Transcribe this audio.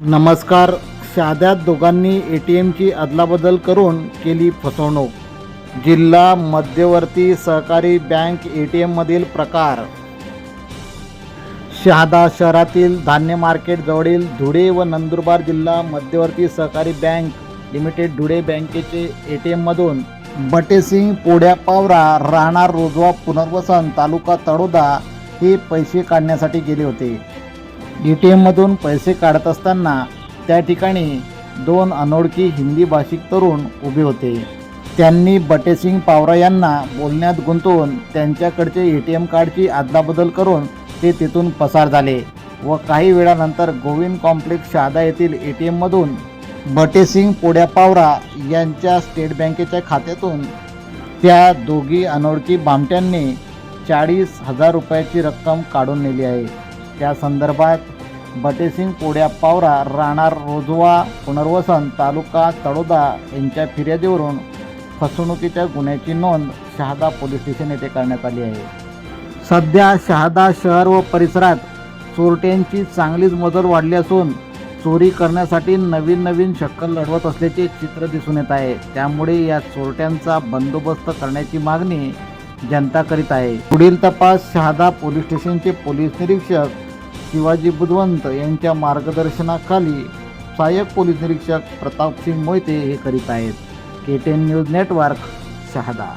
नमस्कार. साध्यात दोघांनी A T एमची अदलाबदल करून केली फसवणूक. जिल्हा मध्यवर्ती सहकारी बँक ए टी एममधील प्रकार. शहादा शहरातील धान्य मार्केट जवळील धुळे व नंदुरबार जिल्हा मध्यवर्ती सहकारी बँक लिमिटेड धुळे बँकेचे ए टी एममधून बटेसिंग पोड्या पावरा राहणार रोजवा पुनर्वसन तालुका तळोदा हे पैसे काढण्यासाठी गेले होते. ए टी एममधून पैसे काढत असताना त्या ठिकाणी दोन अनोळखी हिंदी भाषिक तरुण उभे होते. त्यांनी बटेसिंग पावरा यांना बोलण्यात गुंतवून त्यांच्याकडचे ए टी एम कार्डची अदलाबदल करून ते तिथून पसार झाले व काही वेळानंतर गोविंद कॉम्प्लेक्स शहादा येथील ए टी एममधून बटेसिंग पोड्या पावरा यांच्या स्टेट बँकेच्या खात्यातून त्या दोघी अनोळखी बामट्यांनी चाळीस हजार रुपयाची रक्कम काढून नेली आहे. त्या संदर्भात बटेसिंग पोड्या पावरा राहणार रोजवा पुनर्वसन तालुका तळोदा यांच्या फिर्यादीवरून फसवणुकीच्या गुन्ह्याची नोंद शहादा पोलीस स्टेशन येथे करण्यात आली आहे. सध्या शहादा शहर व परिसरात चोरट्यांची चांगलीच मजल वाढली असून चोरी करण्यासाठी नवीन नवीन शक्कल लढवत असल्याचे चित्र दिसून येत आहे. त्यामुळे या चोरट्यांचा बंदोबस्त करण्याची मागणी जनता करीत आहे. पुढील तपास शहादा पोलीस स्टेशनचे पोलीस निरीक्षक शिवाजी बुधवंत यांच्या मार्गदर्शनाखाली सहाय्यक पोलीस निरीक्षक प्रतापसिंग मोहिते हे करीत आहेत. K ten news network Shahada.